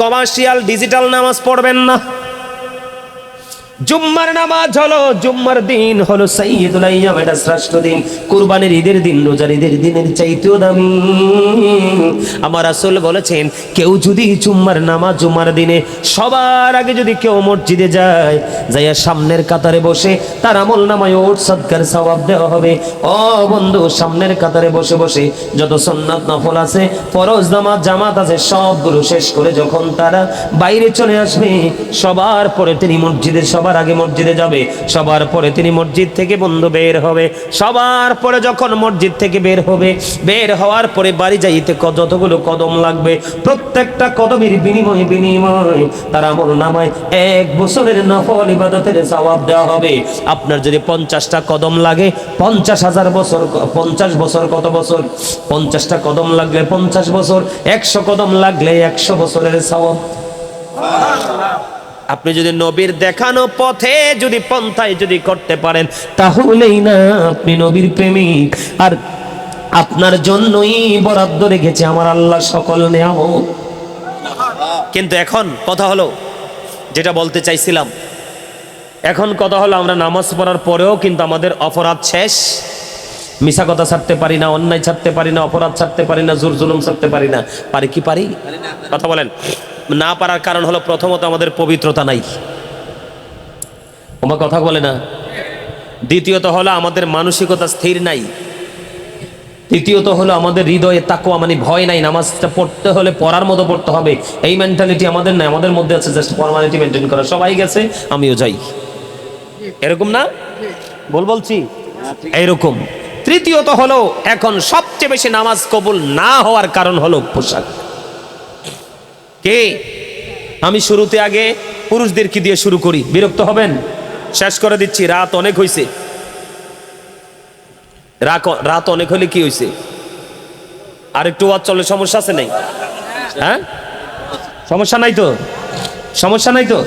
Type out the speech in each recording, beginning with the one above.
Commercial digital নামাজ পড়বেন না। জুম্মার নামাজ হলো, জুম্মার দিন হলো সাইয়্যিদুল আইয়াম, এটা শ্রেষ্ঠ দিন। কুরবানির ঈদের দিন, রোজার ঈদের দিনের চাইতেও দামি। আমার রাসূল বলেছেন, কেউ যদি জুম্মার নামাজ জুম্মার দিনে সবার আগে যদি কেউ মসজিদে যায়, যাইয়া সামনের কাতারে বসে, তার আমল নামায় ওট সদকার সওয়াব দেওয়া হবে। ও বন্ধু, সামনের কাতারে বসে বসে যত সুন্নাত নফল আছে, ফরজ নামাজ, জামাত আছে, সবগুলো শেষ করে যখন তারা বাইরে চলে আসবে, সবার পরে তিনি মসজিদে সবার আগে মসজিদে যাবে, সবার পরে তিনি মসজিদ থেকে বন্ধু বের হবে। সবার পরে যখন মসজিদ থেকে বের হবে, বের হওয়ার পরে বাড়ি যাইতে যতগুলো কদম লাগবে, প্রত্যেকটা কদমের বিনিময়ে বিনিময় তার আমল নামায়। এক বছরের নফল ইবাদতের সওয়াব দেওয়া হবে। আপনার যদি পঞ্চাশটা কদম লাগে, পঞ্চাশ হাজার বছর পঞ্চাশ বছর কত বছর? পঞ্চাশটা কদম লাগলে পঞ্চাশ বছর, একশো কদম লাগলে একশো বছরের সওয়াব। আপনি যদি নবীর দেখানো পথে যদি পন্থায় যদি করতে পারেন, তাহলেই না আপনি নবীর প্রেমিক। আর আপনার জন্যই বরাদ্দ রেখেছে আমার আল্লাহ সকল নেয়ামত। কিন্তু এখন কথা হলো, যেটা বলতে চাইছিলাম, এখন কথা হলো আমরা নামাজ পড়ার পরেও কিন্তু আমাদের অপরাধ শেষ। মিশা কথা ছাড়তে পারি না, অন্যায় ছাড়তে পারি না, অপরাধ ছাড়তে পারি না, জোর জুলুম ছাড়তে পারি না। পারি কি পারি? কথা বলেন। না পারার কারণ হলো প্রথমত আমাদের পবিত্রতা নাই। আমার কথা বলে না? দ্বিতীয়ত হলো আমাদের মানসিকতা স্থির নাই। তৃতীয়ত হলো আমাদের হৃদয়ে তাকুয়া মানে ভয় নাই। নামাজটা পড়তে হলে পড়ার মতো পড়তে হবে। এই মেন্টালিটি আমাদের নাই, আমাদের মধ্যে আছে জাস্ট ফর্মালিটি মেনটেন করা। সবাই গেছে, আমিও যাই। এরকম না? বল বলছি। এইরকম। তৃতীয়ত হলো এখন সবচেয়ে বেশি নামাজ কবুল না হওয়ার কারণ হলো পোশাক। কে? আমি শুরুতে আগে পুরুষদেরকে দিয়ে শুরু করি। বিরক্ত হবেন? শেষ করে দিচ্ছি, রাত অনেক হয়েছে রাত অনেক হলে কি হয়েছে আর একটু ওয়াজ চলে সমস্যা আছে নাই? হ্যাঁ? সমস্যা নাই তো? সমস্যা নাই তো?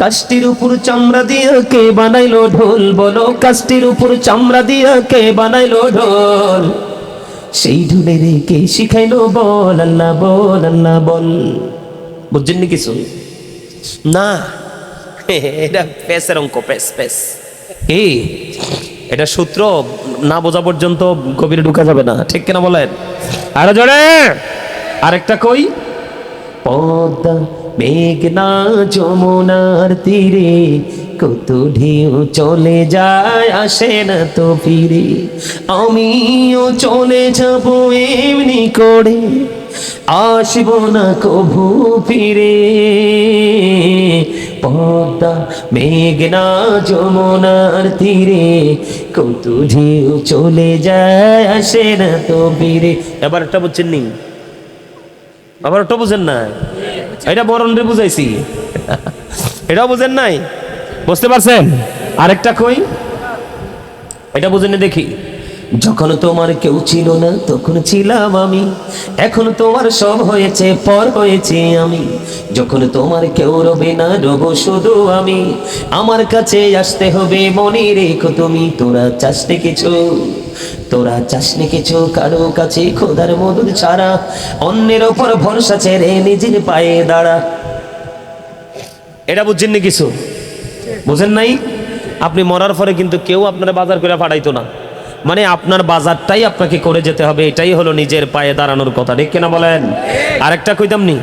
কাষ্টির উপর চামড়া দিয়া কে বানাইলো ঢোল? বলো, কাষ্টির উপর চামড়া দিয়া কে বানাইলো ঢোল? সেই ঢুলে রেখে শিখাইলো বল আল্লাহ বল আল্লাহ বল। বুঝছেন নি কিছু? না। এটা পেসের অঙ্ক পেস পেস কি? এটা সূত্র না বোঝা পর্যন্ত গভীরে ঢুকা যাবে না। ঠিক কিনা বলেন? আরও জোরে! আরেকটা কই? পদ্মা মেঘনা যমুনার তীরে কত ঢেউ চলে যায় আসে না তো ফিরে। আমিও চলে যাব এমনি করে আসব না কভু ফিরে। পদ্মা মেঘনা যমুনার তীরে কত ঢেউ চলে যায় আসে না তো ফিরে। এবার একটা বুঝছেন নি? আবার ওটা বুঝেন না এটা বরণ রে বুঝাইছি। এটাও বুঝেন নাই? বুঝতে পারছেন? আরেকটা কই? এটা বুঝেন দেখি। যখন তোমার কেউ ছিল না, তখন ছিলাম আমি। এখন তোমার সব হয়েছে, পর হয়েছে আমি। যখন তোমার কেউ রবে না, রব শুধু আমি। আমার কাছে আসতে হবে, মনে রেখো তুমি, তোরা চাষতে কিছু। তোরা চাষনি কিছু, কারও কাছে খোদার মধুর ছাড়া অন্যের ওপর ভরসা ছেড়ে নিজের পায়ে দাঁড়া। এটা বুঝছেন না কিছু? বুঝেন নাই? আপনি মরার পরে কিন্তু কেউ আপনার বাজার করে পাঠাইতো না। মানে আপনার বাজারটাই আপনাকে করে যেতে হবে, এটাই হলো নিজের পায়ে দাঁড়ানোর কথা, ঠিক কিনা বলেন? আরেকটা কইতাম নি?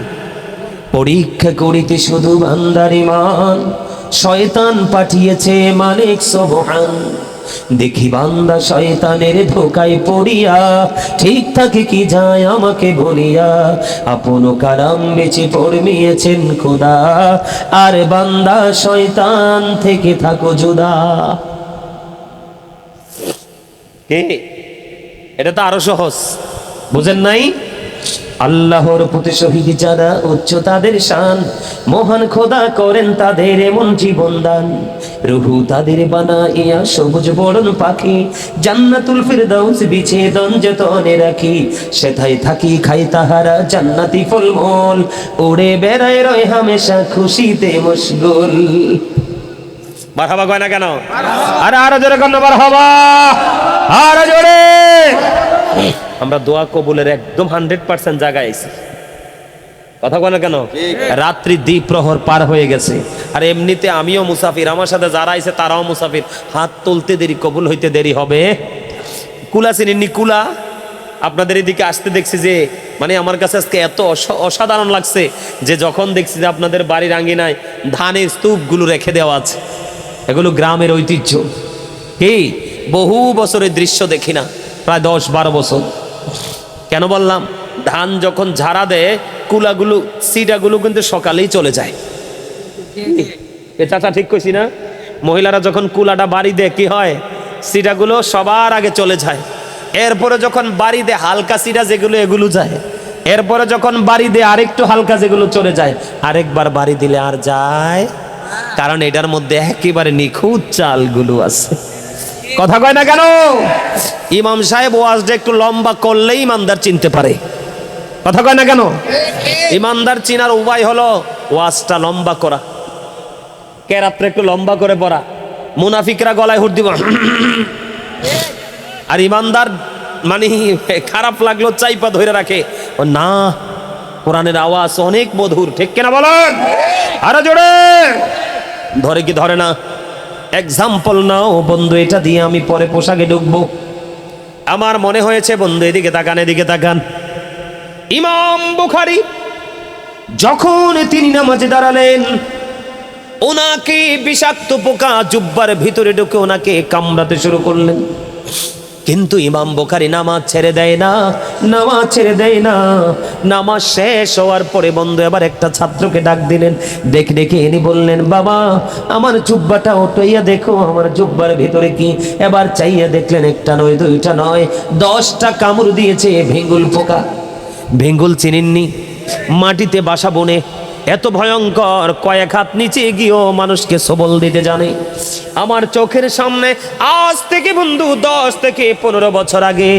পরীক্ষা করিতে শুধু বান্দারি মান শয়তান পাঠিয়েছে মালিক সবহান। দেখি বান্দা শয়তানের ধোকায় পড়িয়া, ঠিক থাকে কি যায় আমাকে বলিয়া, আপন কারাম বেঁচে পড়মিয়েছেন খোদা, আর বান্দা শয়তান থেকে থাকো জুদা এটা তো আরও সহজ, বুঝেন নাই? আল্লাহর প্রতি শহীদ যারা উচ্চ তাদের শান, মহান খোদা করেন তাদের এমন জীবন দান। রুহু তাদের বানা ইয়া সবুজ বরণ পাখি, জান্নাতুল ফিরদাউস বিছে দন যতনে রাখি। সেথায় থাকি, খাই তাহারা জান্নাতি ফলমূল, উড়ে বেড়ায় রয় হামেশা খুশিতে মশগুল। বারহাবা কয় না কেন? আরে আরও জোরে কেন বারহাবা আরও জোরে! আমরা দোয়া কবুলের একদম হান্ড্রেড পার্সেন্ট জায়গায় আইছি। কথা বলে কেন? রাত্রি দ্বীপ প্রহর পার হয়ে গেছে। আর এমনিতে আমিও মুসাফির আমার সাথে যারা আইছে তারাও মুসাফির। হাত তুলতে দেরি কবুল হইতে দেরি হবে। কুলা চিনি কুলা। আপনাদের এদিকে আসতে দেখছি যে মানে আমার কাছে আজকে এত অসাধারণ লাগছে যে যখন দেখছি যে আপনাদের বাড়ির আঙ্গিনায় ধানের স্তূপগুলো রেখে দেওয়া আছে এগুলো গ্রামের ঐতিহ্য। কি বহু বছরের দৃশ্য দেখি না প্রায় দশ বারো বছর। কেন বললাম? ধান যখন ঝাড়া দেয়, কুলাগুলো সিটাগুলো কিন্তু সকালেই চলে যায়। চাচা ঠিক কইছি না? মহিলারা যখন কুলাটা বাড়ি দেয়, কি হয়? সিটাগুলো সবার আগে চলে যায়। এরপরে যখন বাড়ি দেয়, হালকা সিটা যেগুলো, এগুলো যায়। এরপরে যখন বাড়ি দেয়, আরেকটু হালকা যেগুলো চলে যায়। আরেকবার বাড়ি দিলে আর যায়। কারণ এটার মধ্যে একেবারে নিখুঁত চালগুলো আছে। কথা কয় না কেন? ইমাম সাহেব ওয়াজটা একটু লম্বা করলেই ইমানদার চিনতে পারে। কথা কয় না কেন? ইমানদার চিনার উপায় হলো ওয়াজটা লম্বা করা। কেরাতটা একটু লম্বা করে পড়া? মুনাফিকরা গলায় হুট দিব। আর ইমানদার মানে খারাপ লাগল চাইপা ধরে রাখে। ও না কোরআনের আওয়াজ অনেক মধুর ঠিক কিনা বলেন? আরও জোরে। ধরে কি ধরে না? এক্সাম্পল নাও, বন্ধু, এটা দিয়ে আমি পরে পোশাকে ঢুকবো। আমার মনে হয়েছে, বন্ধু, এদিকে তাকান এদিকে তাকান। ইমাম বুখারি, যখন তিনি নামাজে দাঁড়ালেন, ওনাকে বিষাক্ত পোকা জুব্বার ভিতরে ঢুকে ওনাকে কামড়াতে শুরু করলেন। কিন্তু ইমাম বোখারি নামাজ ছেড়ে দেয় না, নামাজ ছেড়ে দেয় না। নামাজ শেষ হওয়ার পরে বন্ধু এবার একটা ছাত্রকে ডাক দিলেন দেখে দেখে ইনি বললেন, বাবা, আমার জুব্বাটা ওটাইয়া দেখো, আমার জুব্বার ভিতরে কি? এবার চাইয়া দেখলেন একটা নয়, দুইটা নয়, দশটা কামড় দিয়েছে ভেঙ্গুল পোকা। ভেঙ্গুল চিনেননি। মাটিতে বাসা বনে এত ভয়ঙ্কর, কয়েক হাত নিচে গিয়েও মানুষকে সবল দিতে জানে। আমার চোখের সামনে আজ থেকে বন্ধু, দশ থেকে পনেরো বছর আগে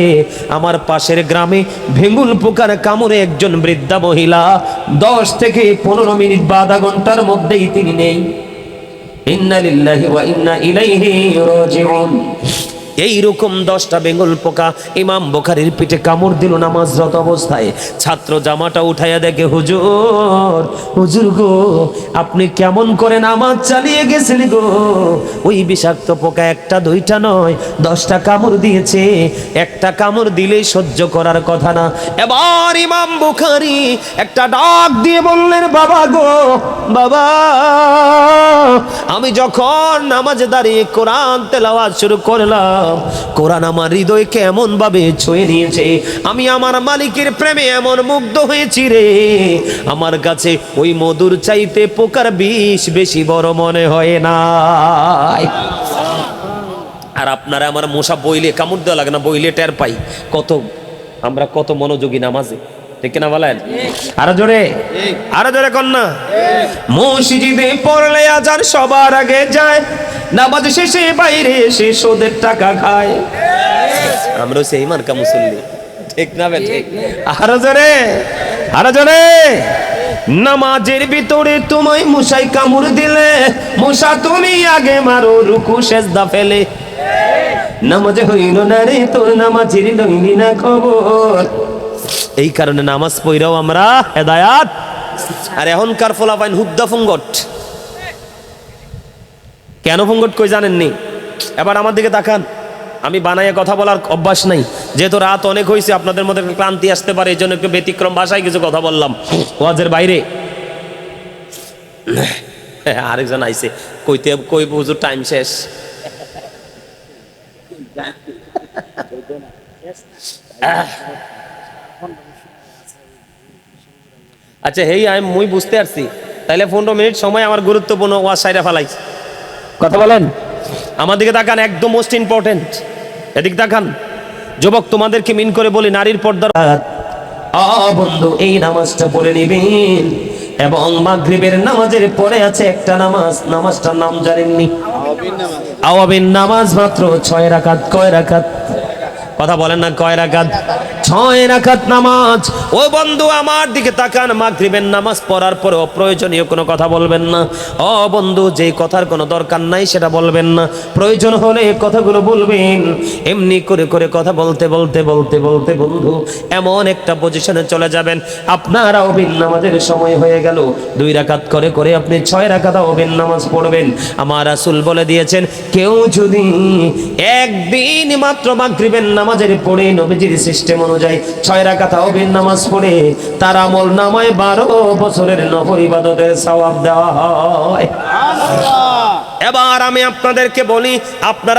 আমার পাশের গ্রামে ভেঙ্গুল পোকার কামড়ে একজন বৃদ্ধা মহিলা দশ থেকে পনেরো মিনিট বা আধা ঘণ্টার মধ্যেই তিনি নেই। ইন্না ইন্না ইলাইহি রাজিউন। এইরকম দশটা বেঙ্গল পোকা ইমাম বোখারির পিঠে কামড় দিল নামাজরত অবস্থায়। ছাত্র জামাটা উঠাইয়া দেখে, হুজুর হুজুর গো, আপনি কেমন করে নামাজ চালিয়ে গেছেন গো? ওই বিষাক্ত পোকা একটা, দুইটা নয়, দশটা কামড় দিয়েছে। একটা কামড় দিলেই সহ্য করার কথা না। এবার ইমাম বুখারি একটা ডাক দিয়ে বললেন, বাবা গো, বাবা, আমি যখন নামাজে দাঁড়িয়ে কোরআন তেলাওয়াত শুরু করলাম কোরআন আমার হৃদয়কে এমন ভাবে ছুঁয়ে নিয়েছে? আমি আমার মালিকের প্রেমে এমন মুগ্ধ হয়েছি রে। আমার কাছে ওই মধুর চাইতে পোকার বিষ বেশি বড় মনে হয় না। আর আপনারা আমার মশা বইলে কামড় দেওয়া লাগে না, বইলে টের পাই। কত, আমরা কত মনোযোগী নামাজে। ঠিক কিনা বলেন? আরও জোরে? আরও জোরে কন্যা মসজিদে পড়লে আজান সবার আগে যায় নামাজ শেষে বাইরে এসে সোদের টাকা খায়। আমরা সেই মার্কা মুসল্লি। ঠিক না ঠিক। আরও জোরে? আরও জোরে? নামাজের ভিতরে তোমায় মশাই কামড় দিলে মশা তুমি আগে মারো রুকু সেজদা ফেলে। নামাজে হইল না রে তোর নামাজের লইনি না খবর। এই কারণে নামাজ পড়াও আমরা হেদায়াত। আর এখনকার ফলাফাইন হুদ্দা ফুঙ্গট। কেন ফুঙ্গট কই জানেননি? এবার আমার দিকে তাকান। আমি বানাইয়া কথা বলার অভ্যাস নাই। যেহেতু রাত অনেক হয়েছে আপনাদের মধ্যে ক্লান্তি আসতে পারে, এই জন্য একটু ব্যতিক্রম ভাষায় কিছু কথা বললাম। ওয়াজের বাইরে। আরেকজন আইছে। কইতে, কই বুঝু, টাইম শেষ। আচ্ছা হেই আমি মুই বুঝতে পারছি। তাইলে পনেরো মিনিট সময় আমার গুরুত্বপূর্ণ ওয়াজ সাইডে ফেলাইছি কথা বলেন। আমার দিকে তাকান একদম মোস্ট ইম্পর্টেন্ট এদিক তাকান। যুবক তোমাদেরকে মিন করে বলি নারীর পর্দার আ বন্ধু এই নামাজটা পড়ে নিবেন এবং মাগরিবের নামাজের পরে আছে একটা নামাজ। নামাজটার নাম জানেননি? আওয়াবিন নামাজ মাত্র ছয় রাকাত। কয় রাকাত? কথা বলেন না কয় রাকাত? ছয় রাকাত নামাজ। ও বন্ধু, আমার দিকে তাকান, মাগরিবের নামাজ পড়ার পরে অপ্রয়োজনীয় কোনো কথা বলবেন না। ও বন্ধু যে কথার কোনো দরকার নাই সেটা বলবেন না। প্রয়োজন হলে কথাগুলো বলবেন। এমনি করে করে কথা বলতে বলতে বলতে বলতে, বন্ধু, এমন একটা পজিশনে চলে যাবেন। আপনার অবিন নামাজের সময় হয়ে গেল। দুই রাকাত করে করে আপনি ছয় রাকাত অবিন নামাজ পড়বেন। আমার রাসূল বলে দিয়েছেন, কেউ যদি একদিন মাত্র মাগরিবের নামাজের পড়ে নবীজির সিস্টেম অনুযায়ী ছয় রাকাত অবিন নামাজ পড়ে তার আমল নামায় বারো বছরের নফর ইবাদতের সওয়াব দেওয়া হয়। এবার আমি আপনাদেরকে বলি আপনারা